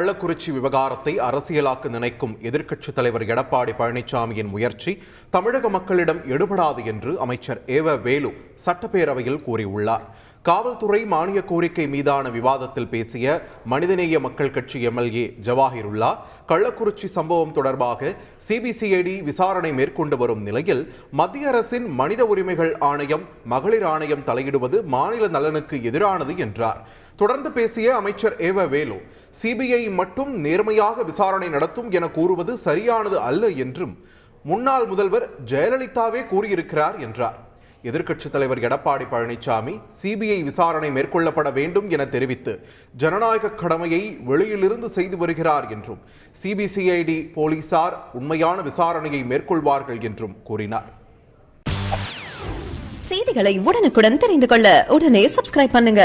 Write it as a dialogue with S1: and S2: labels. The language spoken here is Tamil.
S1: கள்ளக்குறிச்சி விவகாரத்தை அரசியலாக்க நினைக்கும் எதிர்க்கட்சித் தலைவர் எடப்பாடி பழனிசாமியின் முயற்சி தமிழக மக்களிடம் எடுபடாது என்று அமைச்சர் ஏவ வேலு சட்டப்பேரவையில் கூறியுள்ளார். காவல்துறை மானிய கோரிக்கை மீதான விவாதத்தில் பேசிய மனிதநேய மக்கள் கட்சி எம்எல்ஏ ஜவாஹிருல்லா கள்ளக்குறிச்சி சம்பவம் தொடர்பாக சிபிசிஐடி விசாரணை மேற்கொண்டு வரும் நிலையில் மத்திய அரசின் மனித உரிமைகள் ஆணையம் மகளிர் ஆணையம் தலையிடுவது மாநில நலனுக்கு எதிரானது என்றார். தொடர்ந்து பேசிய அமைச்சர் ஏவ வேலு சிபிஐ மட்டும் நேர்மையாக விசாரணை நடத்தும் என கூறுவது சரியானது அல்ல என்றும் முன்னாள் முதல்வர் ஜெயலலிதாவே கூறியிருக்கிறார் என்றார். எதிர்க்கட்சித் தலைவர் எடப்பாடி பழனிசாமி சிபிஐ விசாரணை மேற்கொள்ளப்பட வேண்டும் என தெரிவித்து ஜனநாயக கடமையை வெளியிலிருந்து செய்து வருகிறார் என்றும் சிபிசிஐடி போலீசார் உண்மையான விசாரணையை மேற்கொள்வார்கள் என்றும் கூறினார்.
S2: செய்திகளை உடனுக்குடன் தெரிந்து கொள்ள உடனே சப்ஸ்கிரைப் பண்ணுங்க.